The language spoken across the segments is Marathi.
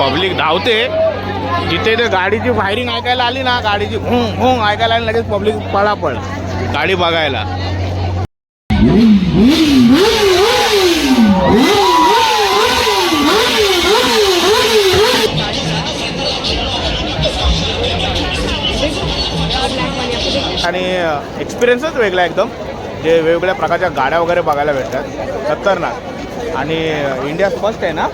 पब्लिक धावते. जिथे ते गाडीची फायरिंग ऐकायला आली ना गाडीची हुंग हुंग ऐकायला आली लगेच पब्लिक पळापळ. गाडी बघायला. आणि एक्सपिरियन्सच वेगळा एकदम. जे वेगवेगळ्या प्रकारच्या गाड्या वगैरे बघायला भेटतात. खतरनाक. आणि इंडिया फर्स्ट आहे ना?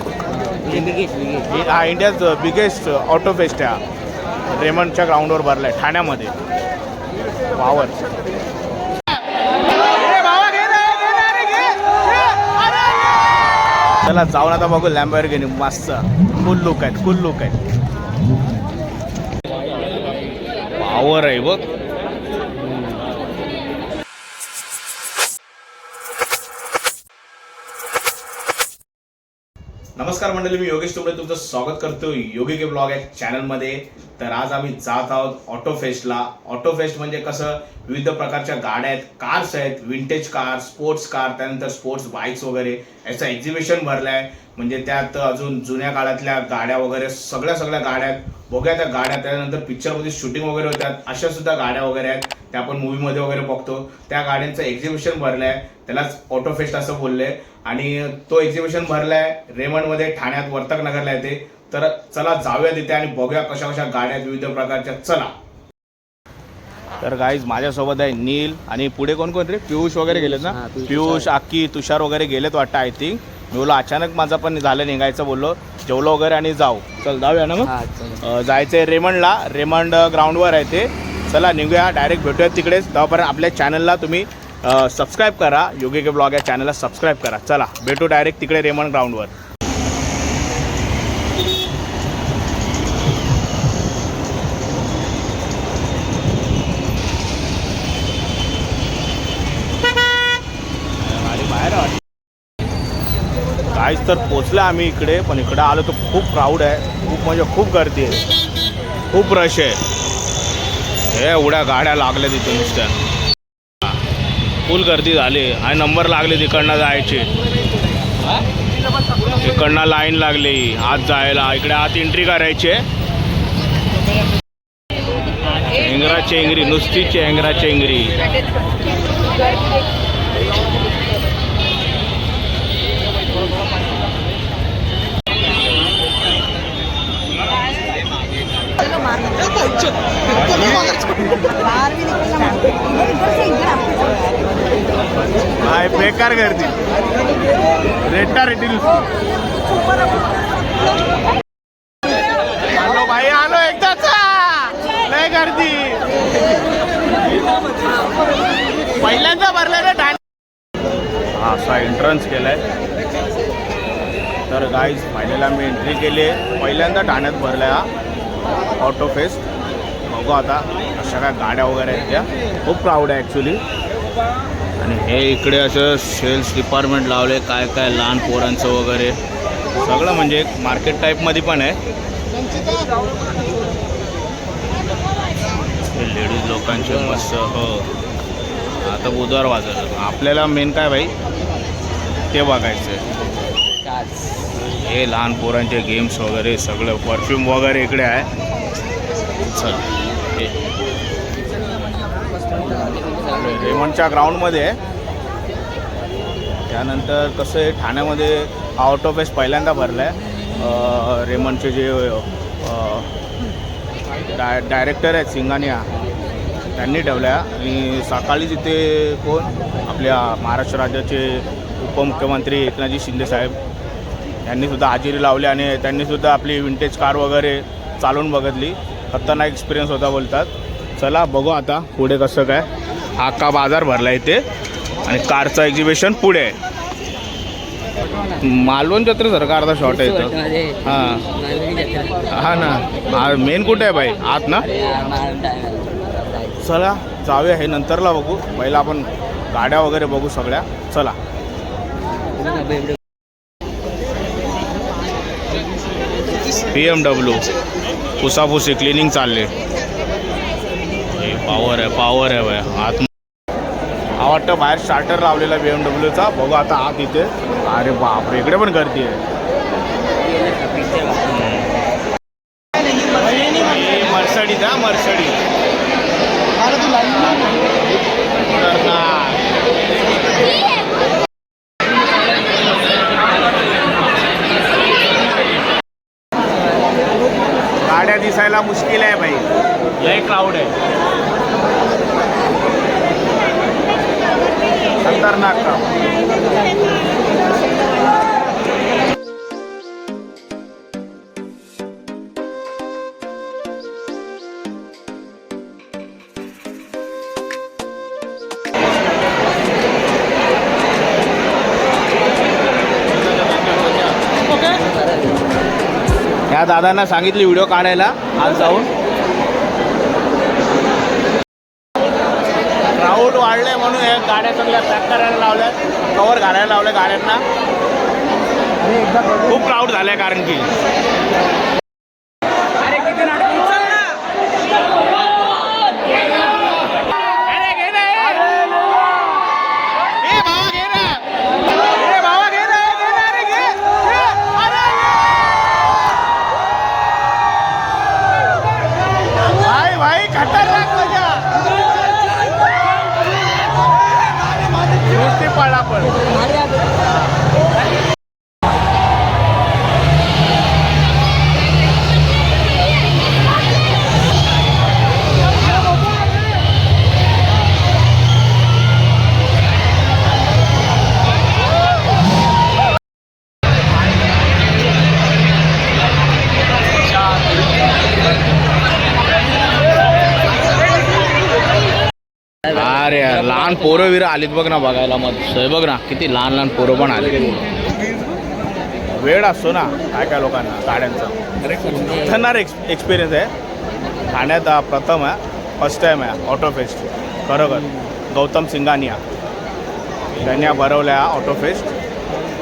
हा इंडियाज बिगेस्ट ऑटो फेस्ट आहे हा. रेमंडच्या ग्राउंडवर भरला आहे ठाण्यामध्ये. वावर. चला जाऊन आता बघू लॅम्बर घेणे मस्त. फुल लुक आहेत फुल लुक आहेत. पावर आहे बघ. नमस्कार मंडळी मी योगेश तुमडे. तुमचं स्वागत करतो योगी के ब्लॉग या चॅनलमध्ये. तर आज आम्ही जात आहोत ऑटो फेस्टला ऑटो फेस्ट म्हणजे कसं? विविध प्रकारच्या गाड्या आहेत कार्स आहेत विंटेज कार स्पोर्ट्स कार त्यानंतर स्पोर्ट्स बाईक्स वगैरे. याचं एक्झिबिशन भरलं आहे म्हणजे त्यात अजून जुन्या काळातल्या गाड्या वगैरे सगळ्या सगळ्या गाड्या आहेत. बघूया त्या गाड्या त्यानंतर पिक्चरमध्ये शूटिंग वगैरे होतात. अशा सुद्धा गाड्या वगैरे आहेत. त्या आपण मूवीमध्ये वगैरे बघतो. त्या गाड्यांचं एक्झिबिशन भरलं आहे त्यालाच ऑटो फेस्ट असं बोललं. आहे आणि तो एक्झिबिशन भरलाय. रेमंडमध्ये ठाण्यात वर्तक नगरला येते. तर चला जाऊया तिथे आणि बघूया कशा कशा गाड्या विविध प्रकारच्या. चला. तर गाईज माझ्यासोबत आहे नील आणि पुढे कोण कोण रे? पियुष वगैरे गेलेत ना? पियुष, आक्की तुषार वगैरे गेलेत वाटतं आय थिंक मी बोललो अचानक माझं पण झालं निघायचं बोललो. जेवलो वगैरे आणि जाऊ. चल जाऊया ना मग? हा. अ, जायचंय रेमंडला. रेमंड ग्राउंडवर आहे ते. चला निघूया. डायरेक्ट भेटूया तिकडेच. तेव्हापर्यंत आपल्या चॅनलला तुम्ही सबस्क्राईब करा. योगी के ब्लॉग या चॅनलला सबस्क्राईब करा. चला भेटू डायरेक्ट तिकडे रेमंड ग्राउंडवर काहीच तर पोचलं आम्ही इकडे पण इकडे आलो तर खूप क्राऊड आहे. खूप म्हणजे खूप गर्दी आहे. खूप रश आहे. हे एवढ्या गाड्या लागल्या तिथे नुसत्या. फुल गर्दी झाली. आणि नंबर लागले तिकडनं जायचे. तिकडनं लाईन लागली. आत जायला. इकडे आत एंट्री करायची. चेंगरा चेंगरी नुसती चेंगरा चेंगरी. काय बेकार गर्दी रेटा रेटी आलो भाई आलो एकदाच लय गर्दी. पहिल्यांदा भरलं रे हा असा एंट्रन्स केलाय. तर गाईज फायनल आम्ही एंट्री केली आहे. पहिल्यांदा ठाण्यात भरलाय हा. ऑटो फेस्ट बघू आता अशा काय गाड्या वगैरे आहेत त्या. खूप प्राऊड आहे ॲक्च्युली आणि हे इकडे असं सेल्स डिपार्टमेंट लावले काय काय लहान पोरांचं वगैरे. सगळं म्हणजे एक मार्केट टाईपमध्ये पण आहे. लेडीज लोकांचे मस्त हो. आता बुधवार वाजत आपल्याला मेन काय भाई? ते बघायचं आहे हे लहान पोरांचे गेम्स वगैरे सगळं परफ्यूम वगैरे इकडे आहे. चल हे. रेमंडच्या ग्राउंडमध्ये. आहे त्यानंतर कसं आहे ठाण्यामध्ये आउट ऑफ फेस्ट पहिल्यांदा भरला आहे रेमंडचे जे डाय डायरेक्टर आहेत सिंगानिया त्यांनी ठेवल्या. आणि सकाळी तिथे कोण? आपल्या महाराष्ट्र राज्याचे उपमुख्यमंत्री एकनाथजी शिंदे साहेब. हजेरी लावली आणि त्यांनीसुद्धा आपली विंटेज कार वगैरे चालवून बघितली. खतरनाक एक्सपिरियन्स होता बोलतात. चला बघू आता पुढे कसं काय. हा का बाजार भरला इथे. आणि कारचं एक्झिबिशन पुढे. आहे मालवण जत्रेसारखा अर्धा शॉर्ट आहे इथं. हां. हां हा ना मेन कुठे आहे भाई? आत ना? आहे. चला जाऊया हे नंतरला बघू. पहिला आपण गाड्या वगैरे बघू सगळ्या. चला. बी एम डब्ल्यू पुसापुसी क्लिनिंग चालले. पॉवर आहे पॉवर आहे भाई. आत हा वाटतं बाहेर स्टार्टर लावलेला बी एम डब्ल्यूचा बघू आता आत इथे. अरे बापरे इकडे पण गर्दी आहे. या दादांना सांगितली व्हिडिओ काढायला आज जाऊन. क्राऊड वाढले म्हणून या गाड्या सगळ्या पॅक करायला लावल्या कवर घालायला लावल्या गाड्यांना. खूप क्राऊड झालाय कारण की. लहान पोरं विरं आलीत बघ ना बघायला मग बघ ना किती लहान लहान पोरं पण आले वेळ असतो ना काय काय लोकांना गाड्यांचा. खतरनाक एक्स एक्सपिरियन्स आहे. ठाण्यात प्रथम आहे फर्स्ट टाईम आहे ऑटो फेस्ट खरोखर. गौतम सिंगानिया. त्यांनी हा भरवला आहे ऑटो फेस्ट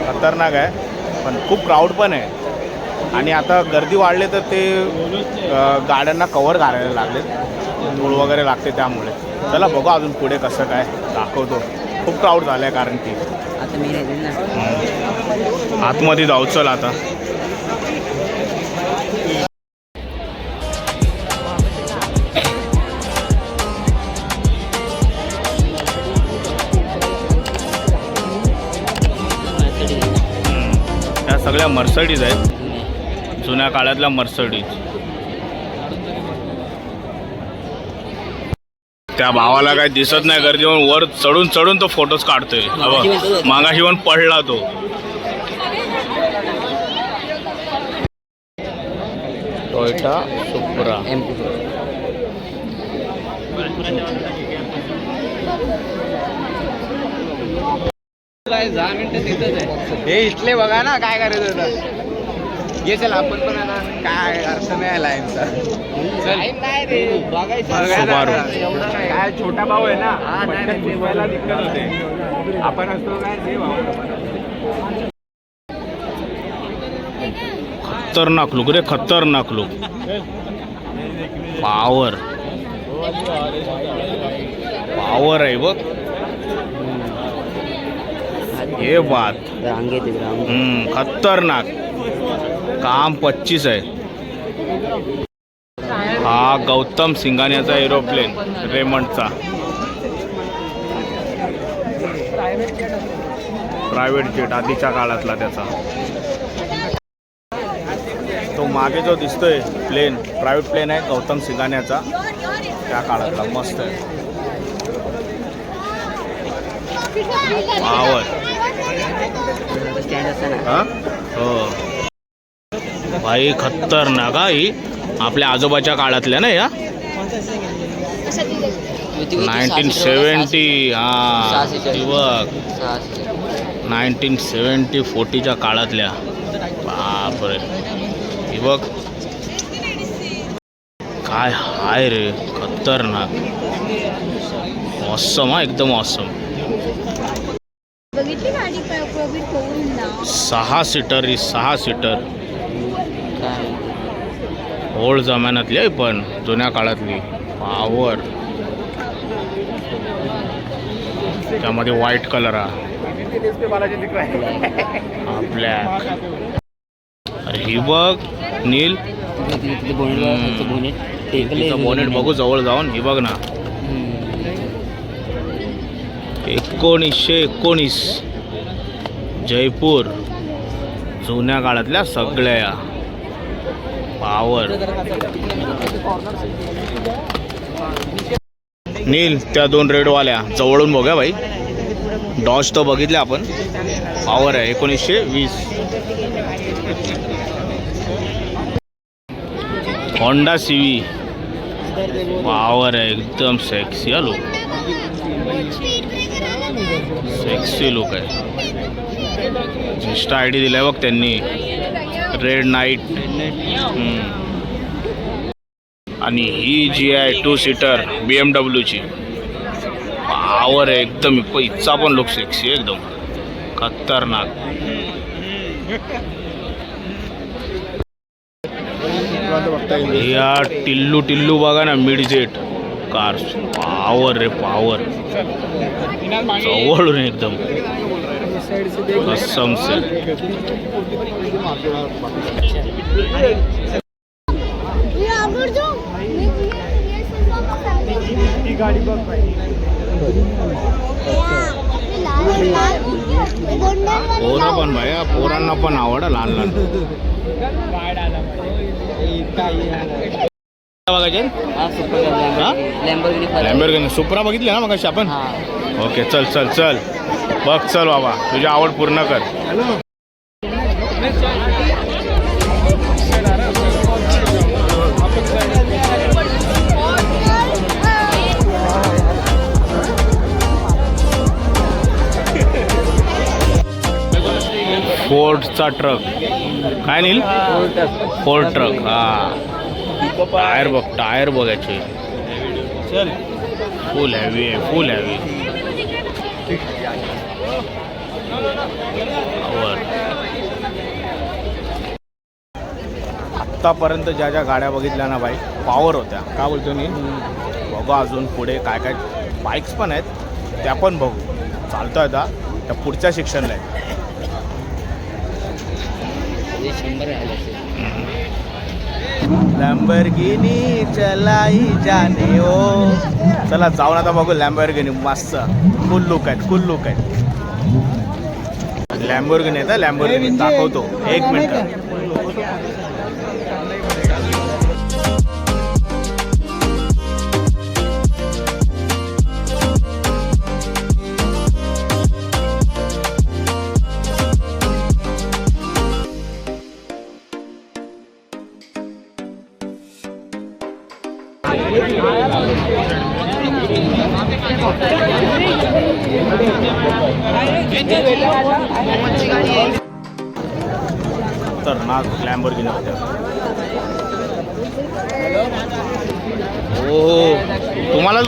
खतरनाक आहे पण खूप क्राऊड पण आहे. आणि आता गर्दी वाढली तर ते गाड्यांना कवर घालायला लागलेत. धूळ वगैरे लागते त्यामुळे. चला बघू अजून पुढे कसं काय दाखवतो. खूप क्राऊड झालं आहे कारण की. आतमध्ये जाऊ चल आता. हम्म. या सगळ्या मर्सडीज आहेत. जुन्या काळातल्या मर्सडीज. त्या भावाला काही दिसत नाही गर्दी म्हणून वर चढून चढून तो फोटोज काढतोय. हा. मागाशी पण पडला तो. टोयोटा सुप्रा. एम दहा मिनिटं तिथंच आहे. हे इथले बघा ना काय करायचं होतं ये चल आपण पण आता काय अर्थ नाही. एवढं काय छोटा भाऊ आहे ना दिक्कत होते. आपण असतो काय ते भाऊ खतरनाक लुक रे खतरनाक लुक पावर पावर आहे बघ. हे बात. खतरनाक. काम पच्चीस आहे. हा गौतम सिंगानियाचा एरोप्लेन रेमंडचा. प्रायव्हेट जेट आधीच्या काळातला त्याचा. तो मागे जो दिसतोय प्लेन प्रायव्हेट प्लेन आहे गौतम सिंगानियाचा त्या काळातला मस्त आहे. हा? हो. भाई खतरनाक हा ही. आपल्या आजोबाच्या काळातल्या ना या नाईन्टीन सेवन्टी हा बघ नाईन्टीन सेवन्टी फोर्टीच्या काळातल्या. बापरे. ही बघ. काय हाय रे खतरनाक. ऑसम हा एकदम ना सहा सीटर ही सहा सीटर. ओल्ड जमान्यातली आहे पण जुन्या काळातली. पावर त्यामध्ये व्हाईट कलर हा. ब्लॅक अरे ही बघ नील. बोनेट बघू जवळ जाऊन. ही बघ ना. एकोणीसशे एकोणीस. जयपूर. जुन्या काळातल्या सगळ्या. पावर. नील त्या दोन रेडवाल्या जवळून बघा भाई. डॉज तर बघितल्या आपण. पावर आहे एकोणीसशे वीस. होंडा सीवी पावर आहे एकदम सेक्सी हा लोक सेक्सी लोक आहे. इन्स्टा आय डी दिलाय बघ त्यांनी. Red night. आणि ही जी आहे टू सीटर बी एम डब्ल्यूची पावर आहे एकदम इच्छा पण लुक सेक्सी आहे एकदम. खतरनाक. या टिल्लू टिल्लू बघा ना मिडजेट कार पावर रे पावर जवळून एकदम. कसम से पोरं पण भाया पोरांना पण आवड लहान लहान. बघायचे? सुपर? लॅम्बोर्गिनी सुप्रा बघितली ना मग आपण? ओके चल चल चल. बघ चल बाबा तुझी आवड पूर्ण कर. फोर्डचा ट्रक काय नील? फोर्ड ट्रक हा. टायर बघ टायर बघायचे चल. फुल हॅवी आहे फुल हॅवी आत्तापर्यंत ज्या ज्या गाड्या बघितल्या ना बाईक पॉवर होत्या. का बोलतो मी? बघू अजून पुढे काय काय बाईक्स पण आहेत त्या पण बघू. चालतो आता त्या पुढच्या शिक्षणला आहे हे आहे असेल. लॅम्बरगिनी चलाई जाने ओ चला जाऊन आता बघू लॅम्बरगिनी मस्त. फुल लुक आहेत फुल लुक आहेत. लॅम्बोर्गिनी आहे लॅम्बोर्गिनी दाखवतो. एक मिनिट.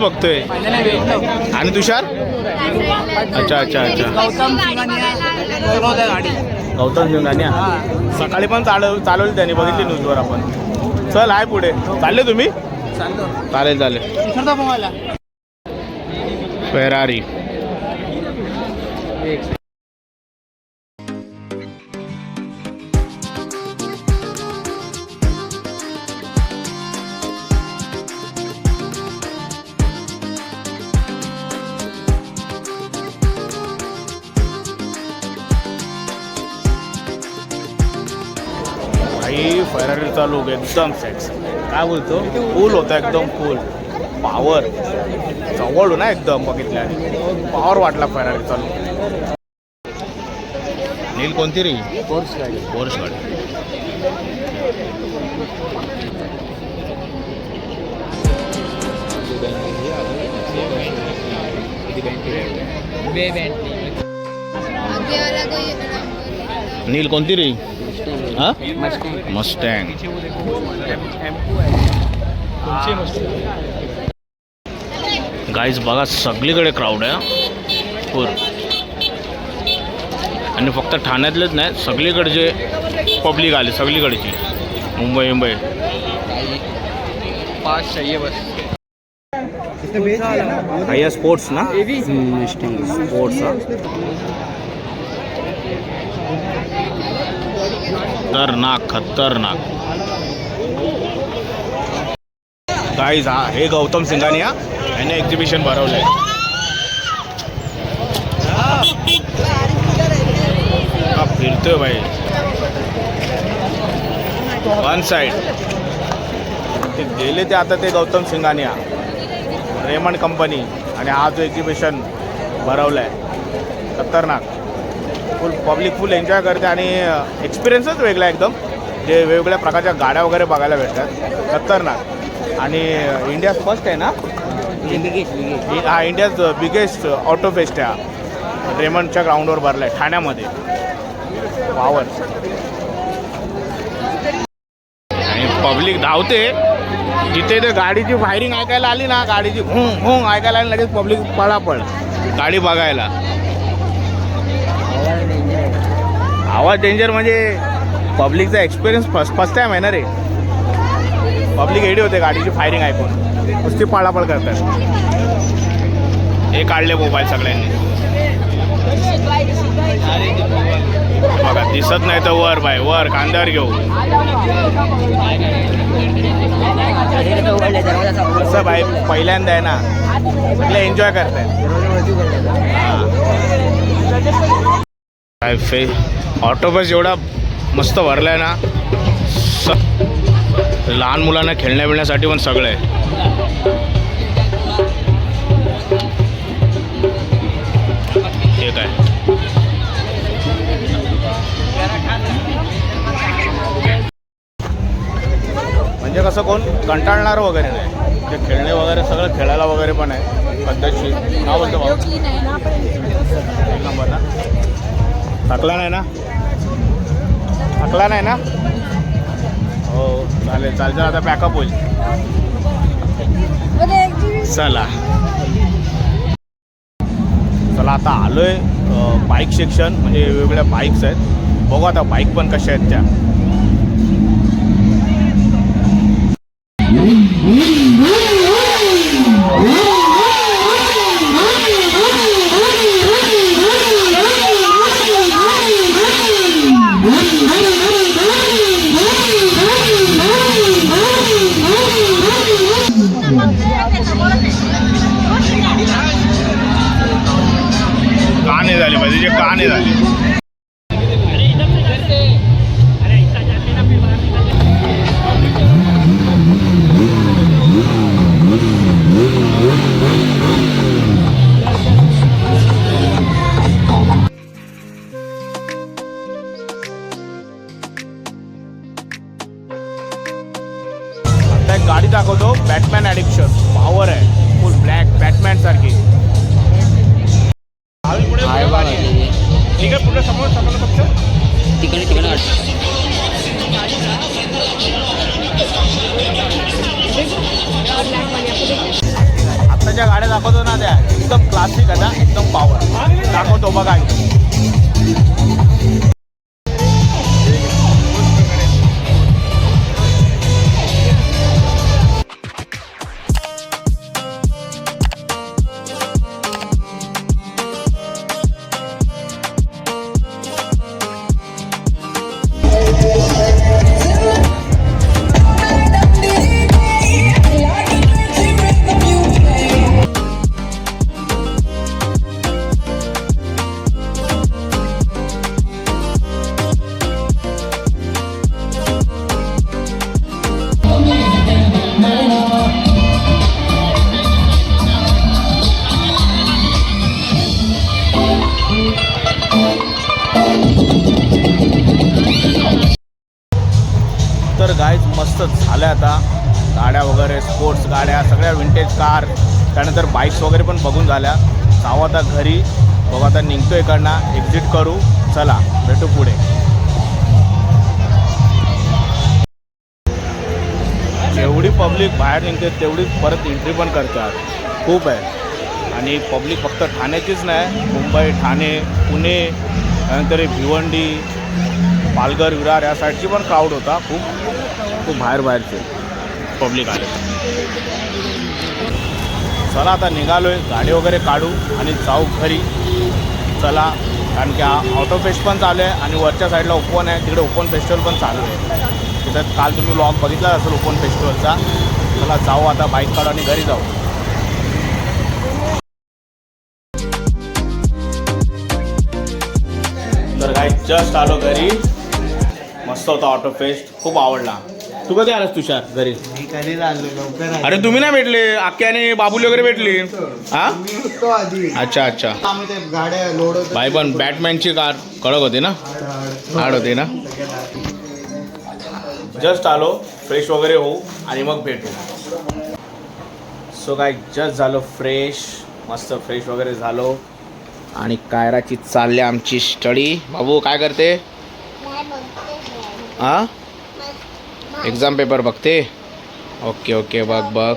बघतोय. आणि तुषार? अच्छा अच्छा अच्छा. गौतम सिंगानिया सकाळी पण चालव चालवली त्यांनी बघितली न्यूजवर आपण. चल आहे पुढे. चालले तुम्ही? चालेल चालेल. फेरारी फेरारीचा लुक एकदम सेक्स काय बोलतो? फुल होता एकदम फुल पॉवर जवळ ना एकदम बघितल्याने. पॉवर वाटला फेरारीचा लुक नील कोणती रे फोर्स गाडी. फोर्स गाडी. नील कोणती रे हा मस्टँग. मस्टँग. गाईज बघा सगळीकडे क्राऊड आहे हा. पूर. आणि फक्त ठाण्यातलेच नाही सगळीकडचे पब्लिक आले सगळीकडची. मुंबई मुंबई. पाच चाहिए बस हाय स्पोर्ट्स ना मस्टँग स्पोर्ट्स खतरनाक खतरनाक. गाईज हा हे गौतम सिंगानिया याने एक्झिबिशन भरवलं आहे हा फिरतोय भाई. वन साईड ते गेले ते आता ते गौतम सिंगानिया रेमंड कंपनी. आणि हा जो एक्झिबिशन भरवलं आहे खतरनाक. फुल पब्लिक फुल एन्जॉय करते आणि एक्सपिरियन्सच वेगळा एकदम. जे वेगवेगळ्या प्रकारच्या गाड्या वगैरे बघायला भेटतात. खतरनाक. आणि इंडिया फर्स्ट आहे ना? हा इंडियाज बिगेस्ट ऑटो फेस्ट आहे हा. रेमंडच्या ग्राउंडवर भरला आहे ठाण्यामध्ये. पावर आणि पब्लिक धावते. जिथे ते गाडीची फायरिंग ऐकायला आली ना गाडीची हुंग हुंग ऐकायला आली लगेच पब्लिक पळापळ. गाडी बघायला. फर्स्ट डेंजर म्हणजे पब्लिकचा एक्सपिरियन्स फर्स्ट फर्स्ट टाईम आहे ना रे. पब्लिक एडी होते गाडीची फायरिंग ऐकून. नुसती पळापळ करतात. हे काढले मोबाईल सगळ्यांनी. बघा दिसत नाही तर वर बाय वर कांद्यावर घेऊ. कसं बाई पहिल्यांदा आहे ना. सगळे एन्जॉय करतायत. काय फे? ऑटो बस एवढा मस्त भरलाय ना. स लहान मुलांना खेळण्या बिळण्यासाठी पण सगळं आहे. ठीक आहे म्हणजे कसं कोण कंटाळणार वगैरे नाही. ते खेळणे वगैरे सगळं खेळायला वगैरे पण आहे. पद्धतशीर. नाव बोलतो भाऊ. एक नंबर ना? थकला नाही ना? थकला नाही ना? हो चालेल चालेल आता पॅकअप होईल. चला. चला आता आलोय बाईक सेक्शन म्हणजे वेगवेगळ्या बाईक्स आहेत. बघू आता बाईक पण कशा आहेत त्या. आत्ताच्या गाड्या दाखवतो ना त्या एकदम क्लासिक आहे ना एकदम पावर दाखवतो बघा. स्पोर्ट्स गाड्या सगळ्या विंटेज कार त्यानंतर बाईक्स वगैरे पण बघून झाल्या. जाऊ आता घरी बघू आता निघतो इकडनं एक्झिट करू. चला भेटू पुढे. जेवढी पब्लिक बाहेर निघते तेवढी परत एंट्री पण करतात. खूप आहे. आणि पब्लिक फक्त ठाण्याचीच नाही. मुंबई ठाणे पुणे त्यानंतर भिवंडी पालघर विरार या साईडची पण क्राऊड होता. खूप खूप बाहेर बाहेरचे पब्लिक आले. चला आता निघालोय गाडी वगैरे काढू आणि जाऊ घरी. चला कारण की ऑटो फेस्ट पण चालू आहे आणि वरच्या साईडला ओपन आहे तिकडे ओपन फेस्टिवल पण चालू आहे. तिथं काल तुम्ही लॉग बघितला असेल ओपन फेस्टिवलचा चला जाऊ आता बाईक काढू आणि घरी जाऊ. तर काय जस्ट आलो घरी. मस्त होता ऑटो फेस्ट खूप आवडला. तू कधी आलास तुषार घरी? मी कधी झालो? लवकर अरे तुम्ही नाही भेटले. आक्के आणि बाबुली वगैरे भेटली. हा? मी होतो आधी. अच्छा अच्छा. आम्ही ते गाड्या लोड होत भाई पण बॅटमॅनची कार कडक होती ना? हार्ड होती ना? जस्ट आलो फ्रेश वगैरे होऊ आणि मग भेटू. सो काय जस्ट झालो फ्रेश मस्त फ्रेश वगैरे झालो. आणि कायराची चालली आमची स्टडी. बाबू काय करते? हा? एक्झाम पेपर बघते ओके ओके बघ बघ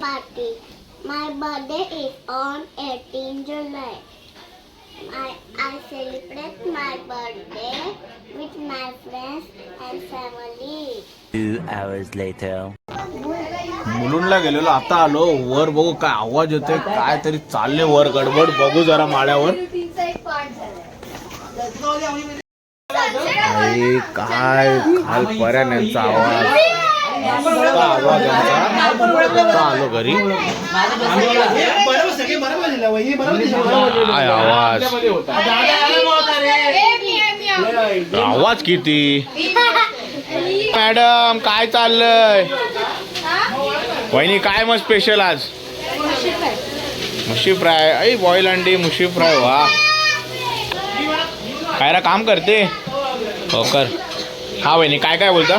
Party. My birthday is on 18 July. I, I celebrate my birthday with my friends and family. Two hours later. मुलुंडला गेलेलो आता आलो वर बघू काय आवाज येतोय काय तरी चालले वर गडबड बघू जरा माळ्यावर. अरे काय खाल पर्यायांचा आवाज? मस्त आवाज यांचा आता आलो घरी. काय आवाज? आवाज किती? मॅडम काय चाललंय? वहिनी काय मग स्पेशल आज? मुशी फ्राय ऐ बॉईल अंडी मुशी फ्राय वा. काय रा काम करते? हो कर. हा वहिनी काय काय बोलता?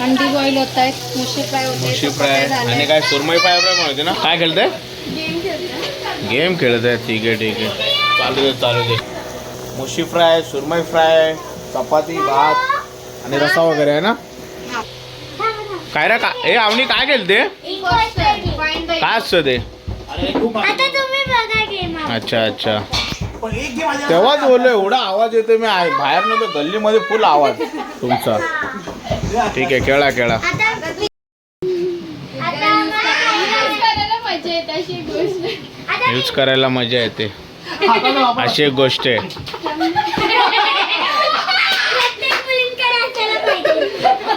अंडी बॉईल होत आहेत मुशी फ्राय होते मुशी फ्राय आणि काय सुरमई फ्राय फ्राय होते ना? काय खेळते गेम खेळत आहे ठीक आहे ठीक आहे. चालू दे चालू दे. मुशी फ्राय सुरमई फ्राय चपाती भात आणि रसा वगैरे आहे ना? काय रा का ए आवनी काय खेळते काय असतं ते? अच्छा अच्छा. तेव्हाच बोललो एवढा आवाज येतोय मी आहे- बाहेर नव्हतो गल्लीमध्ये फुल आवाज. तुमचा. ठीक आहे खेळा खेळा. येते यूज करायला मजा येते. अशी एक गोष्ट आहे.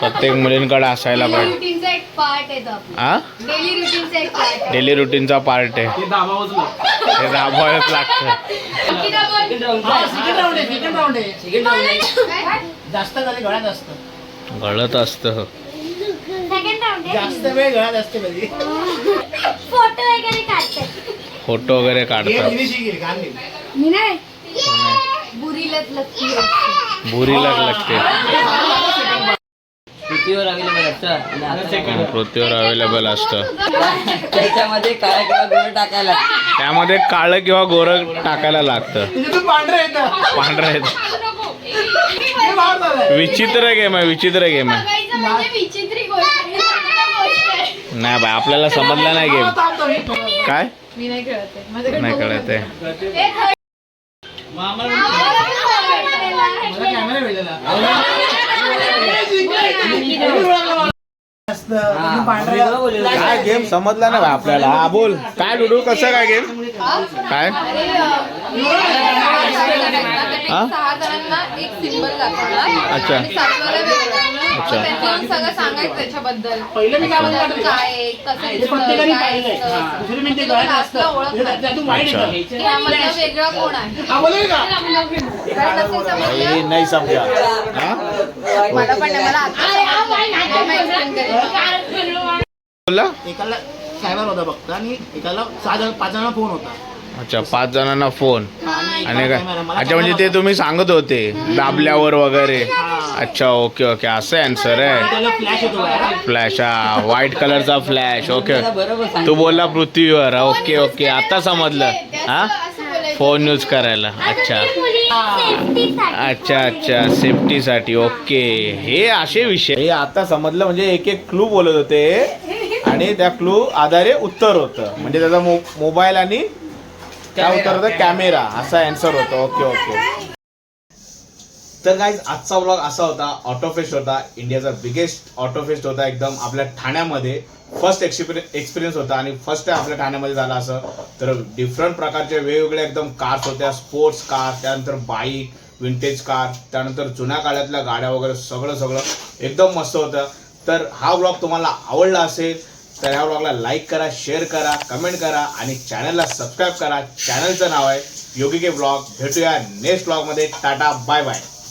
प्रत्येक मुलींकडे असायला पाहिजे. रुटीनचा एक पार्ट आहे तो हा डेली रुटीनचा एक पार्ट डेली रुटीनचा पार्ट आहे. हे लागतं. जास्त गळ्यात असतं. गळत असतं. सेकंड राऊंड जास्त वेळ गळ्यात असते कधी. फोटो वगैरे काढतात. फोटो वगैरे गेम काढतात हिने शिकेल का नाही मी नाही बुरीलाच लक्की बुरीला लागते पृथ्वीवर अवेलेबल असतं आणि आता पृथ्वीवर अवेलेबल असतं. त्याच्यामध्ये काय किंवा गोळ टाकायला त्यामध्ये काळं किंवा गोरं टाकायला लागतं. पांढरं येतं हे. विचित्र गेम आहे विचित्र गेम आहे. म्हणजे विचित्री गोष्ट आहे. नाही बाय आपल्याला समजला नाही गेम. काय? मी नाही कळत आहे काय गेम समजला ना आपल्याला? हा बोल. काय लुडू कसं काय गेम काय? हा? सहा जणांना एक सिम्बल दाखवणार अच्छा. आणि सातवाला वेगळं अच्छा. त्यांच्यावर सगळं सांगायचं त्याच्याबद्दल पहिलं मी काय म्हणजे म्हणतो काय आहे, कसं हे दिसतं, प्रत्येकाने काय पाहिलंय असतं. हा. दुसरी मिनिट म्हणजे गळ्यात तुला असतं असलं ओळख नाही. त्यातून वाईट अच्छा. येतं ह्यामधला वेगळा कोण आहे बोलेल का कारण नसेल समजलं, हे नाही समजा हा मला पण नाही मला आता explain करेल. बोलला एकाला सायबर होता फक्त आणि एकाला सहा जण पाच जणांना फोन होता अच्छा पाच जणांना फोन आणि काय? अच्छा म्हणजे ते तुम्ही सांगत होते दाबल्यावर वगैरे. अच्छा ओके ओके असं आन्सर आहे. फ्लॅश हा व्हाईट कलरचा फ्लॅश ओके तू बोलला पृथ्वीवर ओके ओके आता समजलं. हा? फोन यूज करायला. अच्छा. अच्छा अच्छा. सेफ्टीसाठी ओके हे असे विषय हे आता समजलं म्हणजे एक एक क्लू बोलत होते. आणि त्या क्लू आधारे उत्तर होतं. म्हणजे त्याचा मो मोबाईल आणि काय उत्तर होतं कॅमेरा असा आन्सर होतं. ओके ओके तर गाईज आजचा ब्लॉग असा होता. ऑटो फेस्ट होता. इंडियाचा बिगेस्ट ऑटो फेस्ट होता एकदम. आपल्या ठाण्यामध्ये फर्स्ट एक्सपिरियन्स एक्सपिरियन्स होता आणि फर्स्ट टाइम आपल्या ठाण्यामध्ये झाला असं. तर डिफरंट प्रकारचे वेगवेगळ्या एकदम कार्स होत्या. स्पोर्ट्स कार त्यानंतर बाईक विंटेज कार त्यानंतर जुन्या काळातल्या गाड्या वगैरे सगळं सगळं. एकदम मस्त होतं. तर हा ब्लॉग तुम्हाला आवडला असेल तर ह्या ब्लॉगला लाईक करा शेअर करा कमेंट करा आणि चॅनलला सबस्क्राईब करा. चॅनलचं नाव आहे योगिके ब्लॉग भेटूया नेक्स्ट ब्लॉगमध्ये टाटा बाय बाय